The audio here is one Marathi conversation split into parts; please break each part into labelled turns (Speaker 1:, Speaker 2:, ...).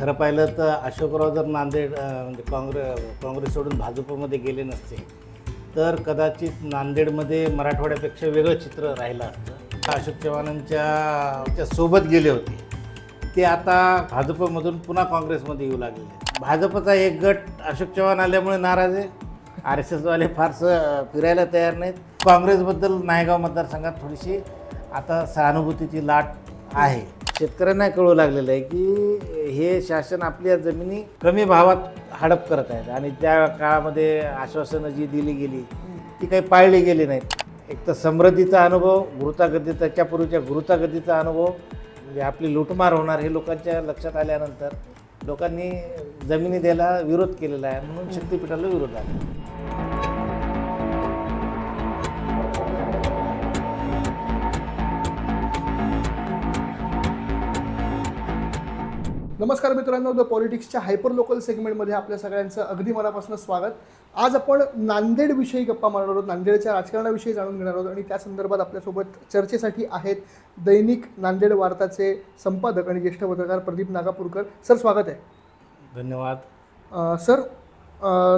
Speaker 1: खरं पाहिलं तर अशोकराव जर नांदेड म्हणजे काँग्रे काँग्रेस सोडून भाजपमध्ये गेले नसते तर कदाचित नांदेडमध्ये मराठवाड्यापेक्षा वेगळं चित्र राहिलं असतं. अशोक चव्हाणांच्या सोबत गेले होते. ते आता भाजपमधून पुन्हा काँग्रेसमध्ये येऊ लागले. भाजपचा एक गट अशोक चव्हाण आल्यामुळे नाराज आहे. आर एस एसवाले फारसं फिरायला तयार नाहीत. काँग्रेसबद्दल नायगाव मतदारसंघात थोडीशी आता सहानुभूतीची लाट आहे. शेतकऱ्यांना कळू लागलेलं आहे की हे शासन आपल्या जमिनी कमी भावात हडप करत आहेत. आणि त्या काळामध्ये आश्वासनं जी दिली गेली ती काही पाळली गेली नाहीत. एक तर समृद्धीचा अनुभव घृतागती त्याच्यापूर्वीच्या घृतागतीचा अनुभव म्हणजे आपली लुटमार होणार हे लोकांच्या लक्षात आल्यानंतर लोकांनी जमिनी द्यायला विरोध केलेला आहे म्हणून शक्तीपीठाला विरोध आहे
Speaker 2: नमस्कार मित्रांनो द पॉलिटिक्सच्या हायपर लोकल सेगमेंटमध्ये आपल्या सगळ्यांचं अगदी मनापासून स्वागत. आज आपण नांदेडविषयी गप्पा मारणार आहोत नांदेडच्या राजकारणाविषयी जाणून घेणार आहोत आणि त्या संदर्भात आपल्यासोबत चर्चेसाठी आहेत दैनिक नांदेड वार्ताचे संपादक आणि ज्येष्ठ पत्रकार प्रदीप नागापूरकर. सर स्वागत आहे.
Speaker 1: धन्यवाद.
Speaker 2: सर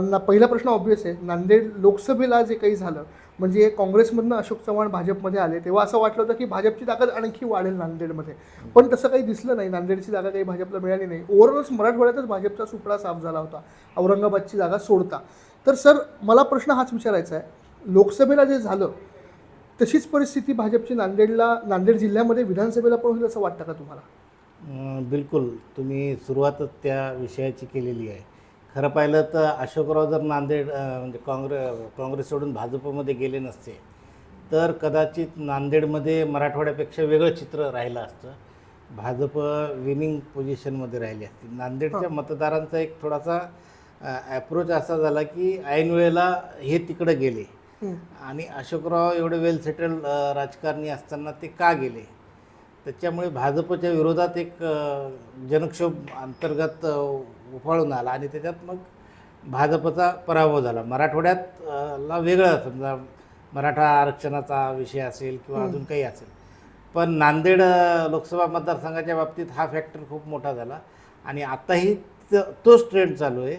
Speaker 2: ना पहिला प्रश्न ऑब्वियस आहे. नांदेड लोकसभेला जे काही झालं म्हणजे काँग्रेसमधनं अशोक चव्हाण भाजपमध्ये आले तेव्हा असं वाटलं होतं की भाजपची ताकद आणखी वाढेल नांदेडमध्ये. पण तसं काही दिसलं नाही नांदेडची जागा काही भाजपला मिळाली नाही. ओव्हरऑलच मराठवाड्यातच भाजपचा सुपडा साफ झाला होता औरंगाबादची जागा सोडता. तर सर मला प्रश्न हाच विचारायचा आहे. लोकसभेला जे झालं तशीच परिस्थिती भाजपची नांदेडला नांदेड जिल्ह्यामध्ये विधानसभेला पण होईल असं वाटतं का तुम्हाला?
Speaker 1: बिलकुल. तुम्ही सुरुवातच त्या विषयाची केलेली आहे. खरं पाहिलं तर अशोकराव जर नांदेड म्हणजे काँग्रेस काँग्रेस सोडून भाजपमध्ये गेले नसते तर कदाचित नांदेडमध्ये मराठवाड्यापेक्षा वेगळं चित्र राहिलं असतं. भाजप विनिंग पोझिशनमध्ये राहिली असती. नांदेडच्या मतदारांचा एक थोडासा ॲप्रोच असा झाला की ऐन वेळेला हे तिकडं गेले.
Speaker 2: हं.
Speaker 1: आणि अशोकराव एवढे वेल सेटल्ड राजकारणी असताना ते का गेले? त्याच्यामुळे भाजपच्या विरोधात एक जनक्षोभ अंतर्गत उफाळून आला आणि त्याच्यात मग भाजपचा पराभव झाला मराठवाड्यात ला वेगळं समजा मराठा आरक्षणाचा विषय असेल किंवा अजून काही असेल पण नांदेड लोकसभा मतदारसंघाच्या बाबतीत हा फॅक्टर खूप मोठा झाला आणि आताही त- तोच ट्रेंड चालू आहे.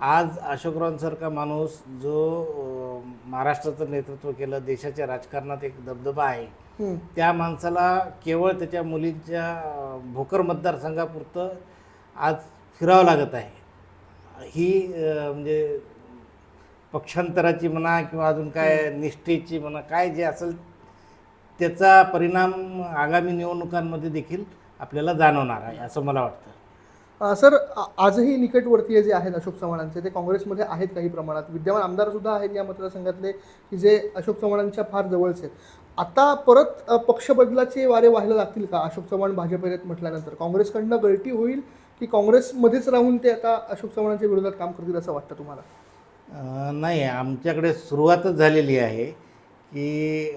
Speaker 1: आज अशोकरावांसारखा माणूस जो महाराष्ट्राचं नेतृत्व केलं देशाच्या राजकारणात एक दबदबा आहे. त्या माणसाला केवळ त्याच्या मुलींच्या भोकर मतदारसंघापुरतं आज फिरावं लागत आहे. ही म्हणजे पक्षांतराची म्हणा किंवा अजून काय निष्ठेची म्हणा काय जे असेल त्याचा परिणाम आगामी निवडणुकांमध्ये देखील आपल्याला जाणवणार आहे असं मला वाटतं.
Speaker 2: सर आजही निकटवर्तीय जे आहेत अशोक चव्हाणांचे ते काँग्रेसमध्ये आहेत काही प्रमाणात. विद्यमान आमदार सुद्धा आहेत या मतदारसंघातले की जे अशोक चव्हाणांच्या फार जवळचे आहेत. आता परत पक्ष बदलाचे वारे व्हायला लागतील का? अशोक चव्हाण भाजपेत म्हटल्यानंतर. काँग्रेसकडनं गळती होईल की काँग्रेसमध्येच राहून ते आता अशोक चव्हाणांच्या विरोधात काम करतील असं वाटतं तुम्हाला?
Speaker 1: नाही आमच्याकडे सुरुवातच झालेली आहे की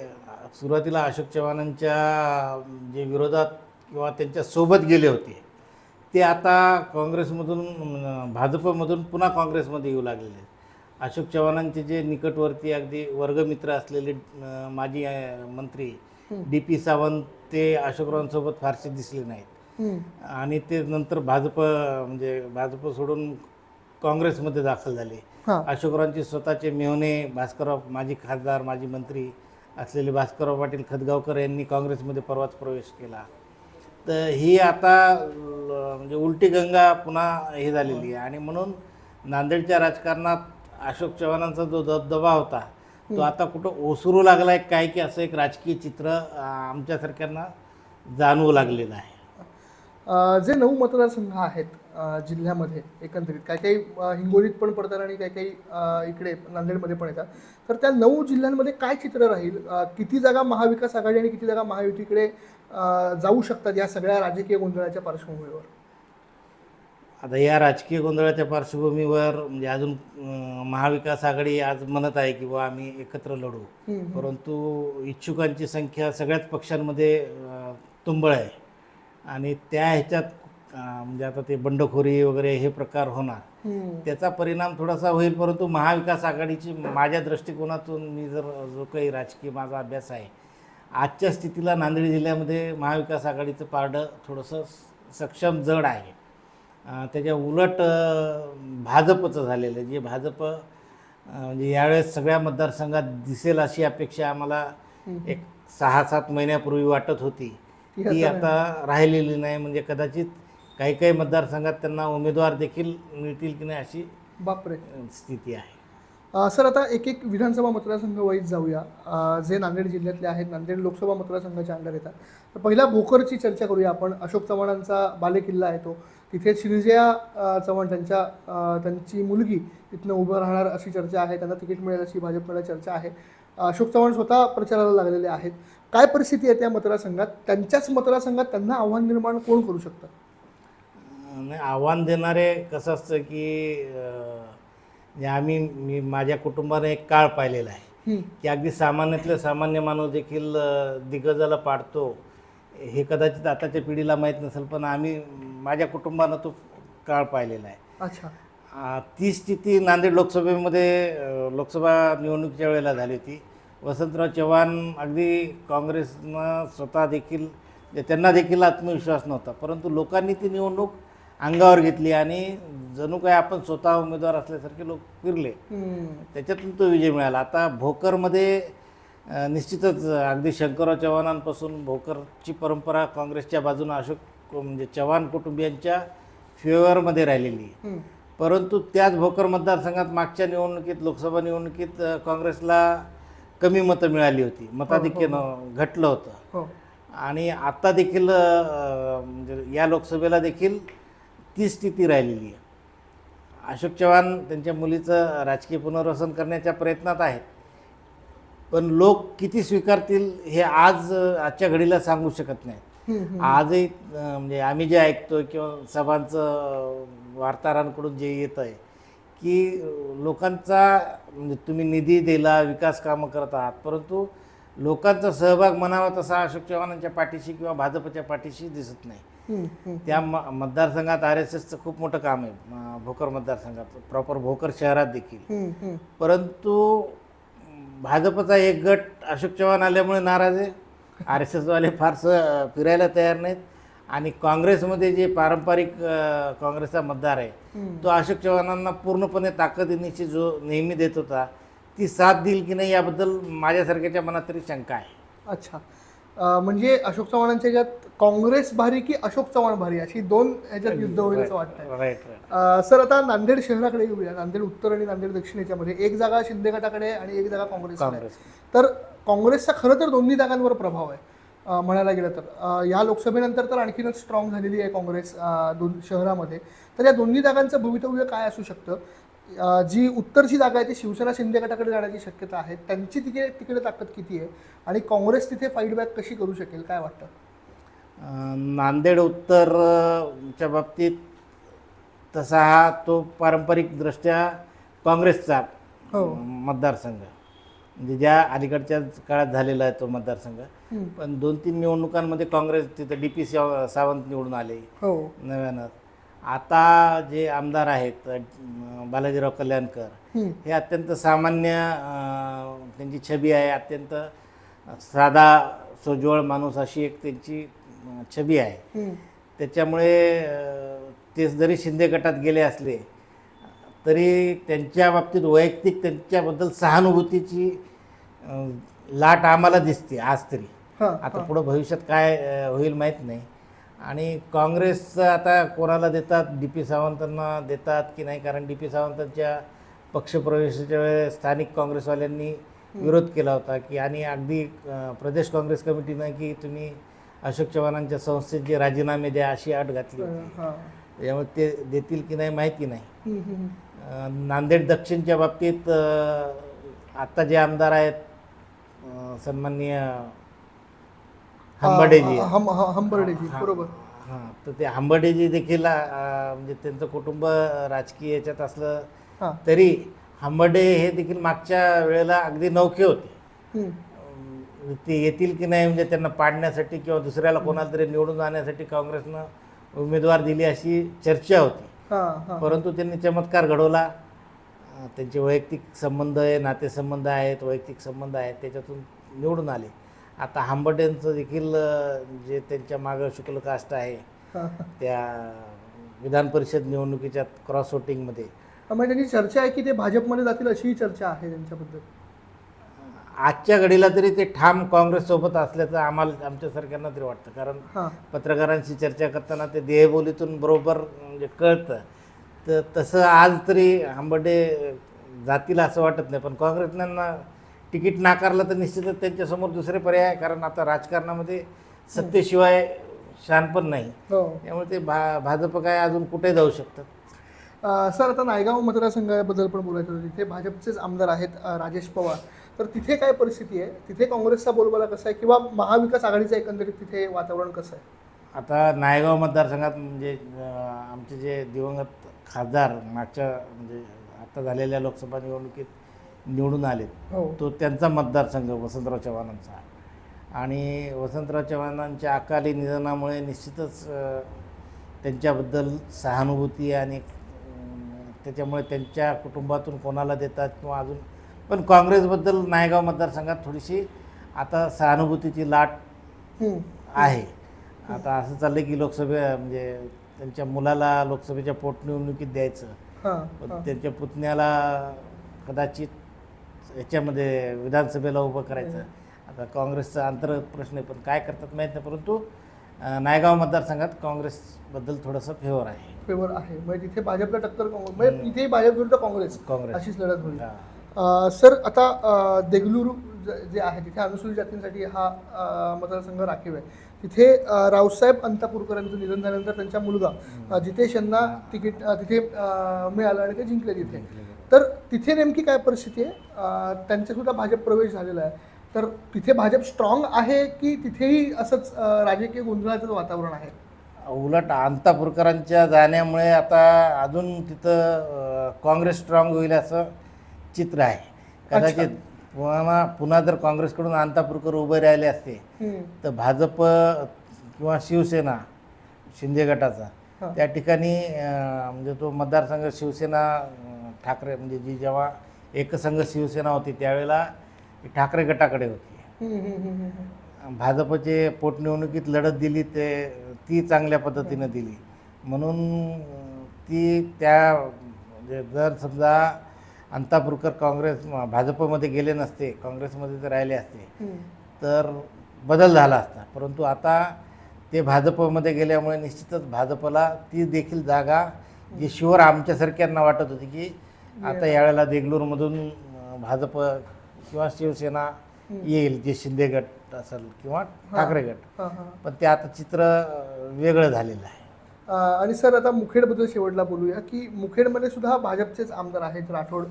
Speaker 1: सुरुवातीला अशोक चव्हाणांच्या जे विरोधात किंवा त्यांच्यासोबत गेले होते ते आता काँग्रेसमधून भाजपमधून पुन्हा काँग्रेसमध्ये येऊ लागलेले आहेत. अशोक चव्हाणांचे जे निकटवर्ती अगदी वर्गमित्र असलेले माजी मंत्री डी पी सावंत ते अशोकरावांसोबत फारसे दिसले नाहीत. आणि ते नंतर भाजप म्हणजे भाजप सोडून काँग्रेसमध्ये दाखल झाले. अशोकरावांचे स्वतःचे मेहने भास्करराव माजी खासदार माजी मंत्री असलेले भास्करराव पाटील खदगावकर यांनी काँग्रेसमध्ये परवाच प्रवेश केला. तर ही आता म्हणजे उलटी गंगा पुन्हा हे झालेली आहे. आणि म्हणून नांदेडच्या राजकारणात अशोक चव्हाणांचा जो दबदबा होता तो आता कुठं ओसरू लागला आहे काय की असं एक राजकीय चित्र अं, आमच्यासारख्यांना जाणवू लागलेलं आहे.
Speaker 2: जे नऊ मतदारसंघ आहेत जिल्ह्यामध्ये एकंदरीत काही काही हिंगोलीत पण पडतात आणि काही काही इकडे नांदेडमध्ये पण येतात. तर त्या नऊ जिल्ह्यांमध्ये काय चित्र राहील? किती जागा महाविकास आघाडी आणि किती जागा महायुतीकडे जाऊ शकतात या सगळ्या राजकीय गोंधळाच्या पार्श्वभूमीवर?
Speaker 1: आता या राजकीय गोंधळाच्या पार्श्वभूमीवर म्हणजे अजून महाविकास आघाडी आज म्हणत आहे की बुवा आम्ही एकत्र लढू. परंतु इच्छुकांची संख्या सगळ्याच पक्षांमध्ये तुंबळ आहे आणि त्या ह्याच्यात म्हणजे आता ते बंडखोरी वगैरे हे प्रकार होणार. त्याचा परिणाम थोडासा होईल परंतु महाविकास आघाडीची माझ्या दृष्टिकोनातून मी जर जो काही राजकीय माझा अभ्यास आहे आजच्या स्थितीला नांदेड जिल्ह्यामध्ये महाविकास आघाडीचं पारडं थोडंसं सक्षम जड आहे त्याच्या उलट भाजपचं झालेलं आहे. जे भाजप म्हणजे यावेळेस सगळ्या मतदारसंघात दिसेल अशी अपेक्षा आम्हाला एक सहा सात महिन्यापूर्वी वाटत होती.
Speaker 2: ती आता
Speaker 1: राहिलेली नाही. म्हणजे कदाचित काही काही मतदारसंघात त्यांना उमेदवार देखील मिळतील की नाही अशी
Speaker 2: बापरे.
Speaker 1: स्थिती आहे.
Speaker 2: सर आता एक एक विधानसभा मतदारसंघ वाईज जाऊया. जे नांदेड जिल्ह्यातले आहेत नांदेड लोकसभा मतदारसंघाच्या अंडर येतात. तर पहिला भोकरची चर्चा करूया आपण. अशोक चव्हाणांचा बालेकिल्ला आहे तो. तिथे श्रीजया अ, चव्हाण त्यांच्या त्यांची मुलगी तिथनं उभं राहणार अशी चर्चा आहे. त्यांना तिकीट मिळेल अशी भाजपकडे चर्चा आहे. अशोक चव्हाण स्वतः प्रचाराला लागलेले आहेत. काय परिस्थिती आहे त्या मतदारसंघात? त्यांच्याच मतदारसंघात त्यांना आव्हान निर्माण कोण करू शकतं?
Speaker 1: नाही आव्हान देणारे कसं असतं की आम्ही मी माझ्या कुटुंबाने एक काळ पाहिलेला आहे. की अगदी सामान्यातले सामान्य माणूस देखील दिग्गजाला पाडतो. हे कदाचित आताच्या पिढीला माहीत नसेल पण आम्ही माझ्या कुटुंबानं तो काळ पाहिलेला आहे.
Speaker 2: अच्छा.
Speaker 1: ती स्थिती नांदेड लोकसभेमध्ये लोकसभा निवडणुकीच्या वेळेला झाली होती. वसंतराव चव्हाण अगदी काँग्रेसनं स्वतः देखील म्हणजे त्यांना देखील आत्मविश्वास नव्हता परंतु लोकांनी ती निवडणूक अंगावर घेतली आणि जणू काय आपण स्वतः उमेदवार असल्यासारखे लोक फिरले. त्याच्यातून तो विजय मिळाला. आता भोकरमध्ये निश्चितच अगदी शंकरराव चव्हाणांपासून भोकरची परंपरा काँग्रेसच्या बाजूनं अशोक म्हणजे चव्हाण कुटुंबियांच्या फेवरमध्ये राहिलेली आहे.
Speaker 2: हं,
Speaker 1: परंतु त्याच भोकर मतदारसंघात मागच्या निवडणुकीत लोकसभा निवडणुकीत काँग्रेसला कमी मतं मिळाली होती. मताधिक्यानं घटलं होतं.
Speaker 2: हो.
Speaker 1: आणि आता देखील म्हणजे या लोकसभेला देखील ती स्थिती राहिलेली आहे. अशोक चव्हाण त्यांच्या मुलीचं राजकीय पुनर्वसन करण्याच्या प्रयत्नात आहेत. पण लोक किती स्वीकारतील हे आज आजच्या घडीला सांगू शकत नाहीत
Speaker 2: हं, हं.
Speaker 1: आजही म्हणजे आम्ही जे ऐकतो किंवा सभांचं वार्ताहरांकडून जे येत आहे की लोकांचा म्हणजे तुम्ही निधी दिला विकास कामं करत आहात परंतु लोकांचा सहभाग म्हणावा तसा अशोक चव्हाणांच्या पाठीशी किंवा भाजपच्या पाठीशी दिसत नाही. त्या म मतदारसंघात आर एस एसचं खूप मोठं काम आहे भोकर मतदारसंघात प्रॉपर भोकर शहरात देखील. परंतु भाजपचा एक गट अशोक चव्हाण आल्यामुळे नाराज आहे. आर एस एसवाले फारसं फिरायला तयार नाहीत. आणि काँग्रेसमध्ये जे पारंपरिक काँग्रेसचा मतदार आहे. तो अशोक चव्हाणांना पूर्णपणे ताकदीनिशी जो नेहमी देत होता ती साथ देईल की नाही याबद्दल माझ्यासारख्याच्या मनात तरी शंका आहे.
Speaker 2: अच्छा. म्हणजे अशोक चव्हाणांच्या ह्याच्यात काँग्रेस भारी की अशोक चव्हाण भारी? अशी दोन ह्याच्यात युद्ध होईल असं वाटतंय. सर आता नांदेड शहराकडे येऊया. नांदेड उत्तर आणि नांदेड दक्षिण याच्यामध्ये एक जागा शिंदे गटाकडे आणि एक जागा काँग्रेस
Speaker 1: काँग्रेस.
Speaker 2: तर काँग्रेसचा खरं तर दोन्ही जागांवर प्रभाव आहे म्हणायला गेलं तर. या लोकसभेनंतर तर आणखीनच स्ट्रॉंग झालेली आहे काँग्रेस दोन शहरामध्ये. तर या दोन्ही जागांचं भवितव्य काय असू शकतं? जी उत्तरची जागा आहे ती शिवसेना शिंदे गटाकडे जाण्याची शक्यता आहे. त्यांची तिकडे तिकडे ताकद किती आहे? आणि काँग्रेस तिथे फाईट बॅक कशी करू शकेल? काय वाटतं?
Speaker 1: नांदेड उत्तरच्या बाबतीत तसा हा तो पारंपरिकदृष्ट्या काँग्रेसचा
Speaker 2: हो.
Speaker 1: मतदारसंघ म्हणजे ज्या अलीकडच्या काळात झालेला आहे तो मतदारसंघ
Speaker 2: हं.
Speaker 1: पण दोन तीन निवडणुकांमध्ये काँग्रेस तिथं डी पी सावंत निवडून आले
Speaker 2: हो
Speaker 1: नव्यानं आता जे आमदार आहेत अं, बालाजीराव कल्याणकर
Speaker 2: हं.
Speaker 1: हे अत्यंत सामान्य अं, त्यांची छबी आहे अत्यंत साधा सोज्वळ माणूस अशी एक त्यांची छबी आहे. त्याच्यामुळे ते जरी शिंदे गटात गेले असले तरी त्यांच्या बाबतीत वैयक्तिक त्यांच्याबद्दल सहानुभूतीची लाट आम्हाला दिसते आज तरी. आता पुढं भविष्यात काय होईल माहीत नाही. आणि काँग्रेसचं आता कोणाला देतात? डी पी सावंतांना देतात की नाही? कारण डी पी सावंतांच्या पक्षप्रवेशाच्या वेळेस स्थानिक काँग्रेसवाल्यांनी विरोध केला होता की आणि अगदी प्रदेश काँग्रेस कमिटीनं की तुम्ही अशोक चव्हाणांच्या संस्थेत जे राजीनामे द्या अशी अट घातली होती. त्यामुळे ते देतील की नाही माहिती नाही. नांदेड दक्षिणच्या बाबतीत आत्ता जे आमदार आहेत सन्माननीय हंबर्डेजी.
Speaker 2: हम हंबर्डेजी बरोबर.
Speaker 1: हां तर ते हंबर्डेजी देखील म्हणजे त्यांचं कुटुंब राजकीय याच्यात असलं तरी हंबर्डे हे देखील मागच्या वेळेला अगदी नौके होते. ते येतील की नाही म्हणजे त्यांना पाडण्यासाठी किंवा दुसऱ्याला कोणाला तरी निवडून जाण्यासाठी काँग्रेसनं उमेदवार दिली अशी चर्चा होती. परंतु त्यांनी चमत्कार घडवला. त्यांचे वैयक्तिक संबंध आहे नातेसंबंध आहेत वैयक्तिक संबंध आहेत त्याच्यातून निवडून आले. आता हांबर्डेंचं देखील जे त्यांच्या मागं शुक्ल कास्ट आहे त्या विधान परिषद निवडणुकीच्या क्रॉस वोटिंगमध्ये.
Speaker 2: म्हणजे त्यांची चर्चा आहे की ते भाजपमध्ये जातील अशीही चर्चा आहे त्यांच्याबद्दल?
Speaker 1: आजच्या घडीला तरी ते ठाम काँग्रेससोबत असल्याचं आम्हाला आमच्यासारख्यांना तरी वाटतं. कारण पत्रकारांशी चर्चा करताना ते देहबोलीतून बरोबर म्हणजे कळतं. तर तसं आज तरी आंबडे जातील असं वाटत नाही. पण काँग्रेसल्यांना तिकीट नाकारलं तर निश्चितच त्यांच्यासमोर दुसरे पर्याय आहे. कारण आता राजकारणामध्ये सत्तेशिवाय शानपण नाही.
Speaker 2: हो.
Speaker 1: त्यामुळे ते भा भाजप काय अजून कुठे जाऊ शकतात
Speaker 2: सर आता नायगाव मतदारसंघाबद्दल पण बोलायचं होतं तिथे भाजपचेच आमदार आहेत राजेश पवार. तर तिथे काय परिस्थिती आहे? तिथे काँग्रेसचा बोलबाला कसा आहे किंवा महाविकास आघाडीचं एकंदरीत तिथे वातावरण कसं आहे?
Speaker 1: आता नायगाव मतदारसंघात म्हणजे आमचे जे दिवंगत खासदार मागच्या म्हणजे आता झालेल्या लोकसभा निवडणुकीत निवडून आलेत
Speaker 2: हो.
Speaker 1: तो त्यांचा मतदारसंघ वसंतराव चव्हाणांचा आणि वसंतराव चव्हाणांच्या अकाली निधनामुळे निश्चितच त्यांच्याबद्दल सहानुभूती आणि त्याच्यामुळे त्यांच्या कुटुंबातून कोणाला देतात किंवा अजून पण काँग्रेसबद्दल नायगाव मतदारसंघात थोडीशी आता सहानुभूतीची लाट. आहे. आता असं चाललं की लोकसभे म्हणजे त्यांच्या मुलाला लोकसभेच्या पोटनिवडणुकीत द्यायचं. पण. त्यांच्या पुतण्याला कदाचित याच्यामध्ये विधानसभेला उभं करायचं. आता काँग्रेसचा अंतर प्रश्न आहे पण काय करतात माहीत नाही परंतु नायगाव मतदारसंघात काँग्रेसबद्दल थोडंसं फेवर आहे.
Speaker 2: फेवर आहे. म्हणजे तिथे भाजपला टक्कर काँग्रेस म्हणजे इथेही भाजप विरुद्ध काँग्रेस
Speaker 1: काँग्रेस.
Speaker 2: अशीच लढत होईल. सर आता देगलूरू ज- जे आहे तिथे अनुसूचित जातींसाठी हा मतदारसंघ राखीव आहे. तिथे रावसाहेब अंतापूरकर यांचं निधन झाल्यानंतर त्यांचा मुलगा जितेश यांना तिकीट तिथे मिळालं आणि ते जिंकले तिथे. तर तिथे नेमकी काय परिस्थिती आहे? त्यांचासुद्धा भाजप प्रवेश झालेला आहे. तर तिथे भाजप स्ट्रॉंग आहे की तिथेही असंच राजकीय गोंधळाचं वातावरण आहे?
Speaker 1: उलट अंतापूरकरांच्या जाण्यामुळे आता अजून तिथं काँग्रेस स्ट्रॉंग होईल असं चित्र आहे कदाचित पुन्हा पुन्हा जर काँग्रेसकडून अंतापूरकर उभे राहिले असते. तर भाजप किंवा शिवसेना शिंदे गटाचा
Speaker 2: हा.
Speaker 1: त्या ठिकाणी म्हणजे तो मतदारसंघ शिवसेना ठाकरे म्हणजे जी जेव्हा एकसंघ शिवसेना होती त्यावेळेला ठाकरे गटाकडे होती. भाजपचे पोटनिवडणुकीत लढत दिली ते ती चांगल्या पद्धतीनं दिली म्हणून ती त्या म्हणजे जर समजा अंतापूरकर काँग्रेस भाजपमध्ये गेले नसते काँग्रेसमध्ये जर राहिले असते. तर बदल झाला असता. परंतु आता ते भाजपमध्ये गेल्यामुळे निश्चितच भाजपला ती देखील जागा जी शुअर आमच्यासारख्यांना वाटत होती की आता यावेळेला देगलूरमधून भाजप किंवा शिवसेना येईल जे शिंदे गट असेल किंवा ठाकरे गट. पण ते आता चित्र वेगळं झालेलं आहे.
Speaker 2: आणि सर आता मुखेडबद्दल शेवटला बोलूया की मुखेडमध्ये सुद्धा भाजपचेच आमदार आहेत राठोड.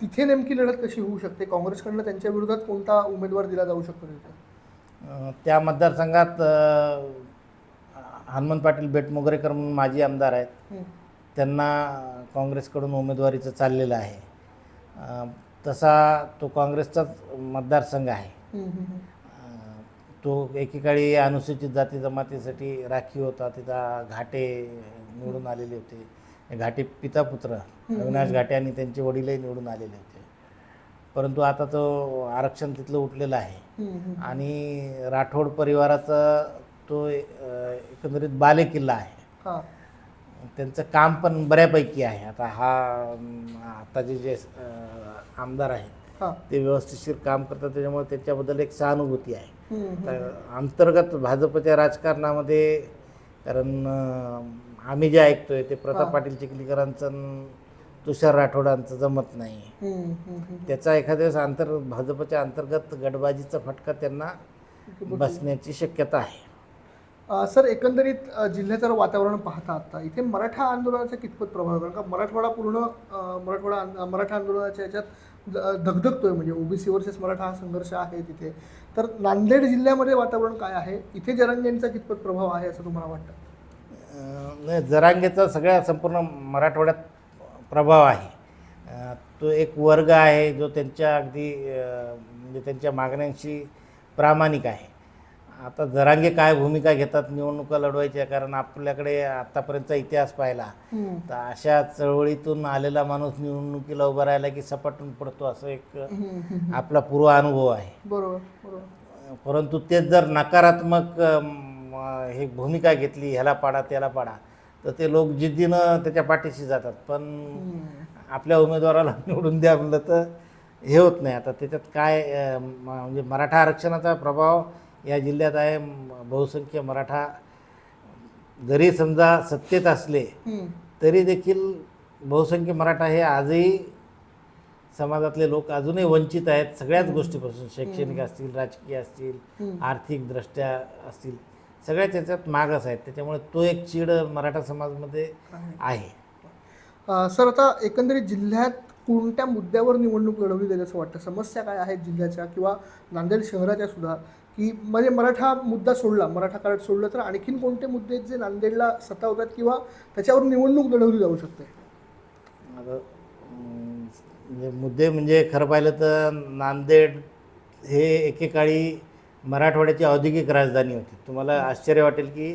Speaker 2: तिथे नेमकी लढत कशी होऊ शकते? काँग्रेसकडनं त्यांच्या विरोधात कोणता उमेदवार दिला जाऊ शकतो तिथे
Speaker 1: त्या मतदारसंघात अं, हनुमान पाटील बेटमोगरेकर म्हणून माजी आमदार आहेत. त्यांना काँग्रेसकडून उमेदवारीचं चाललेलं आहे. तसा तो काँग्रेसचाच मतदारसंघ आहे
Speaker 2: हम्म, हम्म, हम्म.
Speaker 1: अं, तो एकेकाळी अनुसूचित जाती जमातीसाठी राखीव होता. तिथं घाटे निवडून आलेले होते. घाटे पिता पुत्र अविनाश घाटे आणि त्यांचे वडीलही निवडून आलेले होते. परंतु आता तो आरक्षण तिथलं उठलेलं आहे. आणि राठोड परिवाराचा तो एकंदरीत बालेकिल्ला आहे.
Speaker 2: हां.
Speaker 1: त्यांचं काम पण बऱ्यापैकी आहे. आता हा आताचे जे आमदार आहेत
Speaker 2: हां.
Speaker 1: ते व्यवस्थिशीर काम करतात. त्याच्यामुळे त्याच्याबद्दल एक सहानुभूती आहे. तर अंतर्गत भाजपच्या राजकारणामध्ये कारण आम्ही जे ऐकतोय ते प्रताप. पाटील चिखलीकरांचं तुषार राठोडांचं जमत नाही. त्याचा एखाद्या वेळेस आंतर भाजपच्या अंतर्गत गटबाजीचा फटका त्यांना बसण्याची शक्यता आहे.
Speaker 2: सर एकंदरीत जिल्ह्याचं वातावरण पाहता आता इथे मराठा आंदोलनाचा कितपत प्रभाव आहे? कारण का मराठवाडा पूर्ण मराठवाडा मराठा आंदोलनाच्या याच्यात धगधगतोय. म्हणजे ओबीसी वर्सेस मराठा हा संघर्ष आहे तिथे. तर नांदेड जिल्ह्यामध्ये वातावरण काय आहे? इथे जरांगेंचा कितपत प्रभाव आहे असं तुम्हाला वाटतं?
Speaker 1: नाही जरांगेचा सगळ्या संपूर्ण मराठवाड्यात प्रभाव आहे. तो एक वर्ग आहे जो त्यांच्या अगदी म्हणजे त्यांच्या मागण्यांशी प्रामाणिक आहे. आता जरांगे काय भूमिका घेतात निवडणुका लढवायच्या कारण आपल्याकडे आत्तापर्यंतचा इतिहास पाहिला. तर अशा चळवळीतून आलेला माणूस निवडणुकीला उभा राहिला की सपाटून पडतो असं एक आपला पूर्व अनुभव आहे.
Speaker 2: बरोबर
Speaker 1: परंतु तेच जर नकारात्मक हे भूमिका घेतली ह्याला पाडा त्याला पाडा तर ते लोक जिद्दीनं त्याच्या पाठीशी जातात. पण आपल्या उमेदवाराला निवडून द्या म्हणलं तर हे होत नाही. आता त्याच्यात काय म्हणजे मराठा आरक्षणाचा प्रभाव या जिल्ह्यात आहे. बहुसंख्य मराठा जरी समजा सत्तेत असले. तरी देखील बहुसंख्य मराठा हे आजही समाजातले लोक अजूनही वंचित आहेत. सगळ्याच गोष्टीपासून शैक्षणिक असतील राजकीय असतील आर्थिकदृष्ट्या असतील सगळ्याच याच्यात मागास आहेत. त्याच्यामुळे तो एक चीड मराठा समाजामध्ये आहे.
Speaker 2: सर आता एकंदरीत जिल्ह्यात कोणत्या मुद्द्यावर निवडणूक लढवली जाईल असं वाटतं? समस्या काय आहेत जिल्ह्याच्या किंवा नांदेड शहराच्या सुद्धा? की म्हणजे मराठा मुद्दा सोडला मराठा कार्ड सोडलं तर आणखीन कोणते मुद्दे आहेत जे नांदेडला सतावतात किंवा त्याच्यावर निवडणूक लढवली जाऊ शकते?
Speaker 1: आता मुद्दे म्हणजे खरं पाहिलं तर नांदेड हे एकेकाळी मराठवाड्याची औद्योगिक राजधानी होती. तुम्हाला आश्चर्य वाटेल की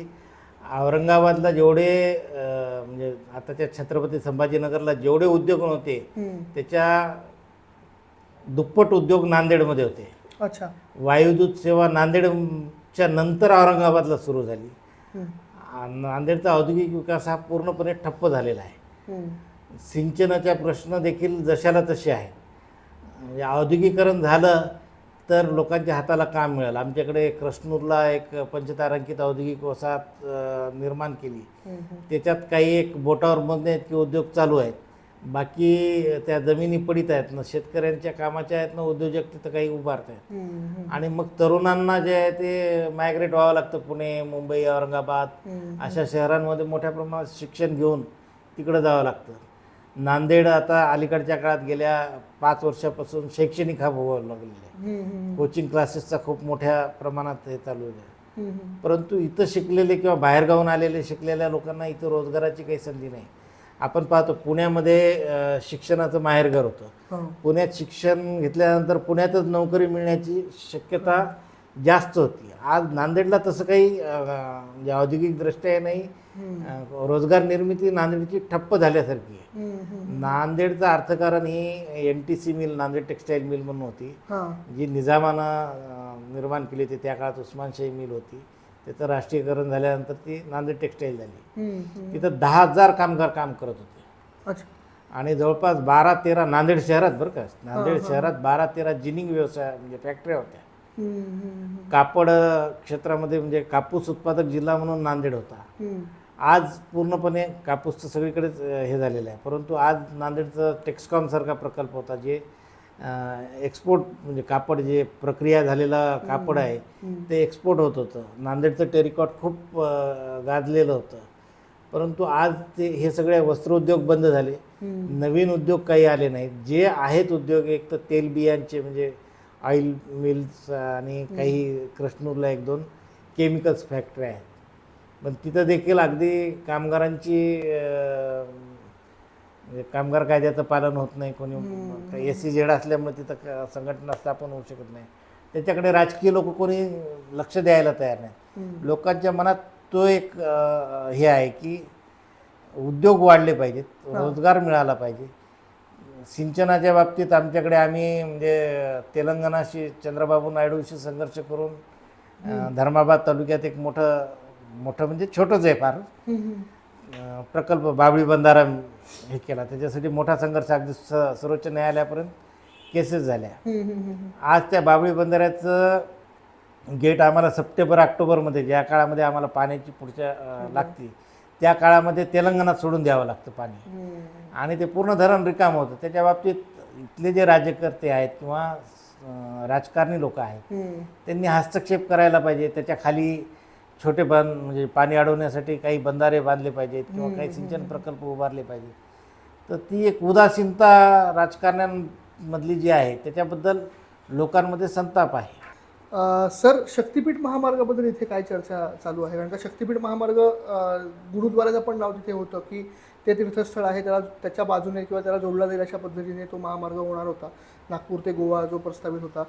Speaker 1: औरंगाबादला जेवढे म्हणजे आताच्या छत्रपती संभाजीनगरला जेवढे उद्योग होते त्याच्या दुप्पट उद्योग नांदेडमध्ये होते.
Speaker 2: अच्छा.
Speaker 1: वायुदूत सेवा नांदेडच्या नंतर औरंगाबादला सुरू झाली. नांदेडचा औद्योगिक विकास हा पूर्णपणे ठप्प झालेला आहे. सिंचनाच्या प्रश्न देखील जशाला तसे आहेत. म्हणजे औद्योगिकरण झालं तर लोकांच्या हाताला काम मिळालं. आमच्याकडे कृष्णूरला एक पंचतारांकित औद्योगिक वसाहत निर्माण केली. त्याच्यात काही एक बोटावर बंद की उद्योग चालू आहेत. बाकी त्या जमिनी पडित आहेत ना शेतकऱ्यांच्या कामाच्या आहेत ना उद्योजक तिथं काही उभारत आहेत. आणि मग तरुणांना जे आहे ते मायग्रेट व्हावं लागतं पुणे मुंबई औरंगाबाद. अशा शहरांमध्ये मोठ्या प्रमाणात शिक्षण घेऊन तिकडं जावं लागतं नांदेड आता अलीकडच्या काळात गेल्या पाच वर्षापासून शैक्षणिक हब व्हावं लागलेलं आहे. कोचिंग क्लासेसचा खूप मोठ्या प्रमाणात हे चालू आहे. परंतु इथं शिकलेले किंवा बाहेरगावून आलेले शिकलेल्या लोकांना इथं रोजगाराची काही संधी नाही आपण पाहतो पुण्यामध्ये शिक्षणाचं माहेरघर होतं
Speaker 2: हो.
Speaker 1: पुण्यात शिक्षण घेतल्यानंतर पुण्यातच नोकरी मिळण्याची शक्यता जास्त होती आज नांदेडला तसं काही म्हणजे औद्योगिकदृष्ट्या नाही रोजगार निर्मिती नांदेडची ठप्प झाल्यासारखी आहे. नांदेडचं अर्थकारण ही N T C mill Nanded textile mill म्हणून होती
Speaker 2: हा.
Speaker 1: जी निजामानं निर्माण केली होती त्या काळात उस्मानशाही मिल होती त्याचं राष्ट्रीयकरण झाल्यानंतर ती नांदेड टेक्सटाईल झाली. तिथं दहा हजार कामगार काम करत होते.
Speaker 2: अच्छा.
Speaker 1: आणि जवळपास बारा तेरा नांदेड शहरात बरं का नांदेड शहरात बारा तेरा जिनिंग व्यवसाय म्हणजे फॅक्टऱ्या होत्या. कापड क्षेत्रामध्ये म्हणजे कापूस उत्पादक जिल्हा म्हणून नांदेड होता. आज पूर्णपणे कापूसचं सगळीकडेच हे झालेलं आहे. परंतु आज नांदेडचं टेक्सकॉमसारखा प्रकल्प होता जे एक्सपोर्ट म्हणजे कापड जे प्रक्रिया झालेलं कापड आहे ते एक्सपोर्ट होत होतं. नांदेडचं टेरिकॉट खूप गाजलेलं होतं. परंतु आज ते हे सगळे वस्त्रोद्योग बंद झाले. नवीन उद्योग काही आले नाहीत. जे आहेत उद्योग एक तर तेलबियांचे म्हणजे ऑइल मिल्स आणि काही कृष्णूरला एक दोन केमिकल्स फॅक्टरी आहेत. पण तिथं देखील अगदी कामगारांची म्हणजे कामगार कायद्याचं पालन होत नाही कोणी. एस सी झेड असल्यामुळे तिथं संघटना स्थापन होऊ शकत नाही. त्याच्याकडे राजकीय लोक कोणी लक्ष द्यायला तयार नाही लोकांच्या मनात तो एक हे आहे की उद्योग वाढले पाहिजेत रोजगार मिळाला पाहिजे. सिंचनाच्या बाबतीत आमच्याकडे आम्ही म्हणजे तेलंगणाशी चंद्रबाबू नायडूशी संघर्ष करून धर्माबाद तालुक्यात एक मोठं मोठं म्हणजे छोटंच आहे फार. प्रकल्प बाबळी बंधारा हे केला त्याच्यासाठी मोठा संघर्ष अगदी स सर्वोच्च न्यायालयापर्यंत केसेस झाल्या
Speaker 2: हम्म. हम्म.
Speaker 1: आज त्या बाबळी बंधाऱ्याचं गेट आम्हाला सप्टेंबर ऑक्टोबरमध्ये ज्या काळामध्ये आम्हाला पाण्याची पुढच्या अं, लागते त्या काळामध्ये तेलंगणात सोडून द्यावं लागतं पाणी
Speaker 2: हम्म.
Speaker 1: आणि ते पूर्ण धरण रिकाम होतं त्याच्या बाबतीत इथले जे राज्यकर्ते आहेत किंवा अं, राजकारणी लोक आहेत
Speaker 2: हम्म.
Speaker 1: त्यांनी हस्तक्षेप करायला पाहिजे त्याच्याखाली छोटे बंद म्हणजे पाणी अडवण्यासाठी काही बंधारे बांधले पाहिजेत किंवा काही सिंचन प्रकल्प उभारले पाहिजेत. तर ती एक उदासीनता राजकारण्यांमधली जी आहे त्याच्याबद्दल लोकांमध्ये संताप आहे.
Speaker 2: सर शक्तिपीठ महामार्गाबद्दल इथे काय चर्चा चालू आहे? कारण का शक्तिपीठ महामार्ग गुरुद्वाराचं पण नाव तिथे होतं की ते तीर्थस्थळ आहे त्याला त्याच्या बाजूने किंवा त्याला जोडला जाईल अशा पद्धतीने तो महामार्ग होणार होता. नागपूर ते गोवा जो प्रस्तावित होता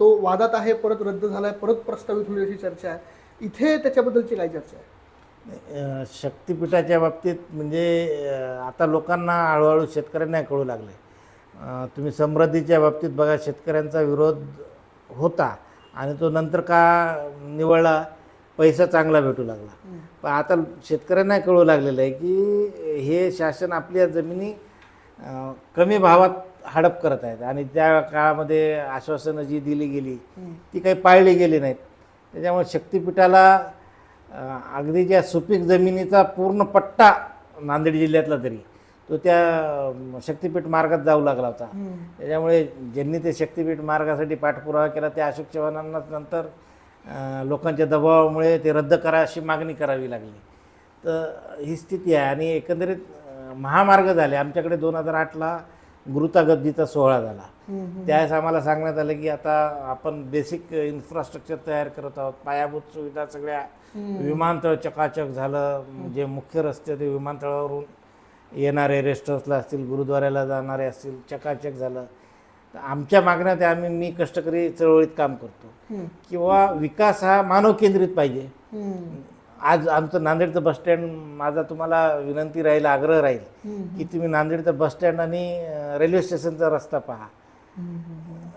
Speaker 2: तो वादात आहे परत रद्द झाला आहे परत प्रस्तावित होईल अशी चर्चा आहे. इथे त्याच्याबद्दलची काय चर्चा आहे?
Speaker 1: शक्तिपीठाच्या बाबतीत म्हणजे आता लोकांना हळूहळू शेतकऱ्यांना कळू लागले तुम्ही समृद्धीच्या बाबतीत बघा शेतकऱ्यांचा विरोध होता आणि तो नंतर का निवळला पैसा चांगला भेटू लागला. पण आता शेतकऱ्यांना कळू लागलेलं आहे की हे शासन आपल्या जमिनी कमी भावात हडप करत आहेत. आणि त्या काळामध्ये आश्वासनं जी दिली गेली ती काही पाळली गेली नाहीत. त्याच्यामुळे शक्तिपीठाला अगदी ज्या सुपीक जमिनीचा पूर्ण पट्टा नांदेड जिल्ह्यातला तरी तो त्या शक्तिपीठ मार्गात जाऊ लागला होता. त्याच्यामुळे ज्यांनी ते शक्तिपीठ मार्गासाठी पाठपुरावा केला त्या अशोक चव्हाणांनाच नंतर लोकांच्या दबावामुळे ते रद्द करा अशी मागणी करावी लागली. तर ही स्थिती आहे आणि एकंदरीत महामार्ग झाले. आमच्याकडे दोन हजार आठला गुरुतागद्दीचा सोहळा झाला. त्यावेळेस आम्हाला सांगण्यात आलं की आता आपण बेसिक इन्फ्रास्ट्रक्चर तयार करत आहोत. पायाभूत सुविधा सगळ्या विमानतळ चकाचक झालं. जे मुख्य रस्ते ते विमानतळावरून येणारे रेस्ट हाऊसला असतील गुरुद्वाऱ्याला जाणारे असतील चकाचक झालं. तर आमच्या मागण्यात आहे, आम्ही मी कष्टकरी चळवळीत काम करतो. किंवा विकास हा मानव केंद्रित पाहिजे. आज आमचं नांदेडचं बसस्टँड माझा तुम्हाला विनंती राहील आग्रह राहील की तुम्ही नांदेडचं बसस्टँड आणि रेल्वे स्टेशनचा रस्ता पहा.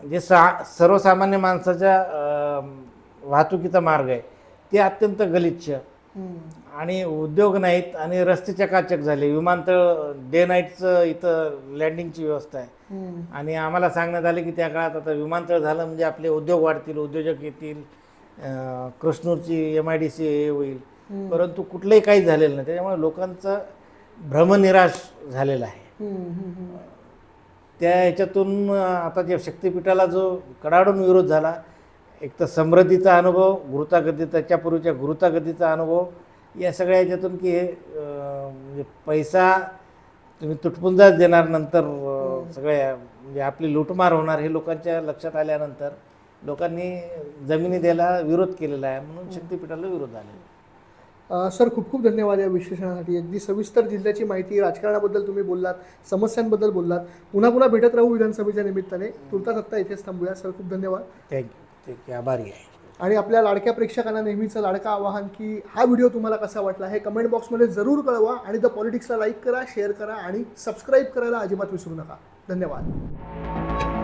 Speaker 1: जे सा सर्वसामान्य माणसाच्या वाहतुकीचा मार्ग आहे ते अत्यंत गलिच्छ. आणि उद्योग नाहीत आणि रस्ते चकाचक झाले. विमानतळ डे नाईटचं इथं लँडिंगची व्यवस्था आहे. आणि आम्हाला सांगण्यात आले की त्या काळात आता विमानतळ झालं म्हणजे आपले उद्योग वाढतील उद्योजक येतील कृष्णूरची एम आय डी सी हे होईल. परंतु कुठलंही काही झालेलं नाही. त्याच्यामुळे लोकांचं भ्रमनिराश झालेलं आहे. त्या ह्याच्यातून आता जे शक्तिपीठाला जो कडाडून विरोध झाला एक तर समृद्धीचा अनुभव गुरुतागती त्याच्यापूर्वीच्या गुरुतागतीचा अनुभव या सगळ्या ह्याच्यातून की हे म्हणजे पैसा तुम्ही तुटपुंजाच देणार नंतर सगळ्या म्हणजे आपली लूटमार होणार हे लोकांच्या लक्षात आल्यानंतर लोकांनी जमिनी द्यायला विरोध केलेला आहे म्हणून शक्तिपीठाला विरोध झालेला आहे.
Speaker 2: अ, सर खूप खूप धन्यवाद या विश्लेषणासाठी. अगदी सविस्तर जिल्ह्याची माहिती राजकारणाबद्दल तुम्ही बोललात समस्यांबद्दल बोललात. पुन्हा पुन्हा भेटत राहू विधानसभेच्या निमित्ताने. तुर्तास आत्ता इथेच थांबूया. सर खूप धन्यवाद.
Speaker 1: थँक्यू थँक्यू आभारी आहे.
Speaker 2: आणि आपल्या लाडक्या प्रेक्षकांना नेहमीचं लाडकं आवाहन की हा व्हिडिओ तुम्हाला कसा वाटला हे कमेंट बॉक्समध्ये जरूर कळवा आणि द पॉलिटिक्सला लाईक करा शेअर करा आणि सबस्क्राईब करायला अजिबात विसरू नका. धन्यवाद.